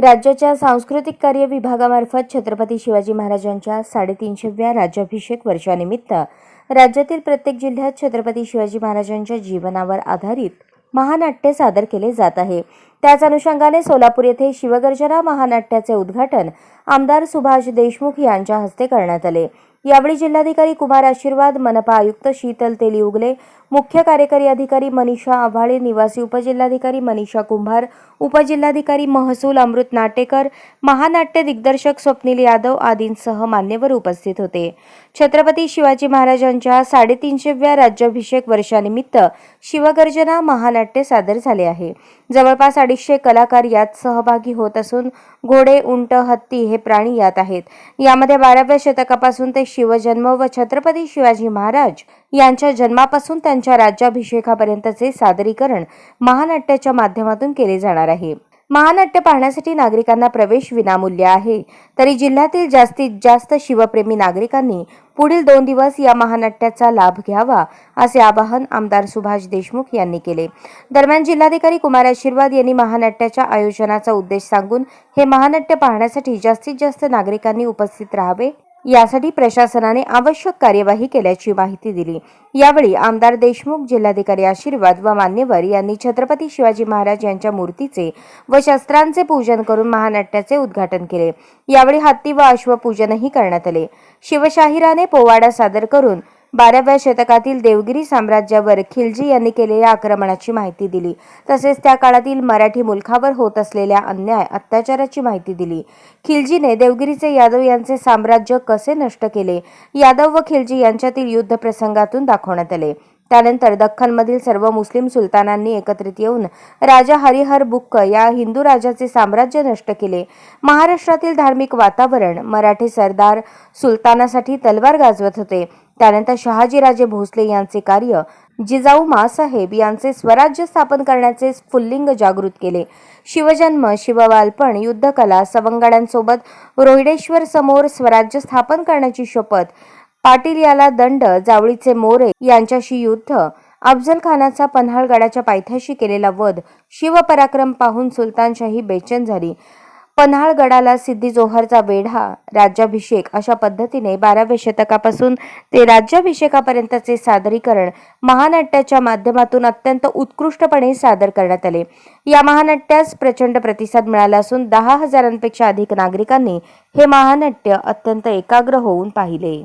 राज्याच्या सांस्कृतिक कार्य विभागामार्फत छत्रपती शिवाजी महाराजांच्या साडेतीनशेव्या राज्याभिषेक वर्षानिमित्त राज्यातील प्रत्येक जिल्ह्यात छत्रपती शिवाजी महाराजांच्या जीवनावर आधारित महानाट्य सादर केले जात आहे. त्याच अनुषंगाने सोलापूर येथे शिवगर्जना महानाट्याचे उद्घाटन आमदार सुभाष देशमुख यांच्या हस्ते करण्यात आले. यावेळी जिल्हाधिकारी कुमार आशीर्वाद मनपा आयुक्त शीतल तेली उगले मुख्य कार्यकारी अधिकारी मनीषा आव्हाळे निवासी उपजिल्हाधिकारी मनीषा कुंभार उपजिल्हाधिकारी महसूल अमृत नाटेकर महानाट्य दिग्दर्शक स्वप्नील यादव आदींसह मान्यवर उपस्थित होते. छत्रपती शिवाजी महाराजांच्या साडेतीनशेव्या राज्याभिषेक वर्षानिमित्त शिवगर्जना महानाट्य सादर झाले आहे. जवळपास अडीचशे कलाकार यात सहभागी होत असून घोडे उंट हत्ती हे प्राणी यात आहेत. यामध्ये बाराव्या शतकापासून ते शिवजन्म व छत्रपती शिवाजी महाराज यांच्या जन्मापासून त्यांच्या राज्याभिषेकापर्यंतचे सादरीकरण महानाट्याच्या माध्यमातून केले जाणार आहे. महानाट्य पाहण्यासाठी नागरिकांना प्रवेश विनामूल्य आहे. तरी जिल्ह्यातील जास्तीत जास्त शिवप्रेमी नागरिकांनी पुढील दोन दिवस या महानाट्याचा लाभ घ्यावा असे आवाहन आमदार सुभाष देशमुख यांनी केले. दरम्यान जिल्हाधिकारी कुमार आशीर्वाद यांनी महानाट्याच्या आयोजनाचा उद्देश सांगून हे महानाट्य पाहण्यासाठी जास्तीत जास्त नागरिकांनी उपस्थित राहावे यासाठी प्रशासनाने आवश्यक कार्यवाही केल्याची माहिती दिली. यावेळी आमदार देशमुख जिल्हाधिकारी आशीर्वाद व मान्यवर यांनी छत्रपती शिवाजी महाराज यांच्या मूर्तीचे व शस्त्रांचे पूजन करून महानाट्याचे उद्घाटन केले. यावेळी हत्ती व अश्वपूजनही करण्यात आले. शिवशाहिराने पोवाडा सादर करून बाराव्या शतकातील देवगिरी साम्राज्यावर खिलजी यांनी केलेल्या आक्रमणाची माहिती दिली. तसेच त्या काळातील मराठी मुलखावर होत असलेल्या अन्याय अत्याचाराची माहिती दिली. खिलजीने देवगिरीचे यादव यांचे साम्राज्य कसे नष्ट केले? यादव व खिलजी यांच्यातील युद्ध प्रसंगातून दाखवण्यात आले. त्यानंतर दख्खनमधील सर्व मुस्लिम सुलतानांनी एकत्रित येऊन राजा हरिहर बुक्क या हिंदू राजाचे साम्राज्य नष्ट केले. महाराष्ट्रातील धार्मिक वातावरण मराठी सरदार सुलतानासाठी तलवार गाजवत होते. त्यानंतर शहाजीराजे भोसले यांचे कार्य जिजाऊ मासाहेब यांचे स्वराज्य स्थापन करण्याचे स्फुल्लिंग जागृत केले. शिवजन्म शिवबालपण युद्धकला सवंगड्यांसोबत रोहिडेश्वर समोर स्वराज्य स्थापन करण्याची शपथ पाटील याला दंड जावळीचे मोरे यांच्याशी युद्ध अफजल खानाचा पन्हाळगडाच्या पायथ्याशी केलेला वध शिवपराक्रम पाहून सुलतानशाही बेचैन झाली. पन्हाळगडाला सिद्धी जोहरचा वेढा राज्याभिषेक अशा पद्धतीने बाराव्या शतकापासून ते राज्याभिषेकापर्यंतचे सादरीकरण महानाट्याच्या माध्यमातून अत्यंत उत्कृष्टपणे सादर करण्यात आले. या महानाट्यास प्रचंड प्रतिसाद मिळाला असून दहा हजारांपेक्षा अधिक नागरिकांनी हे महानाट्य अत्यंत एकाग्र होऊन पाहिले.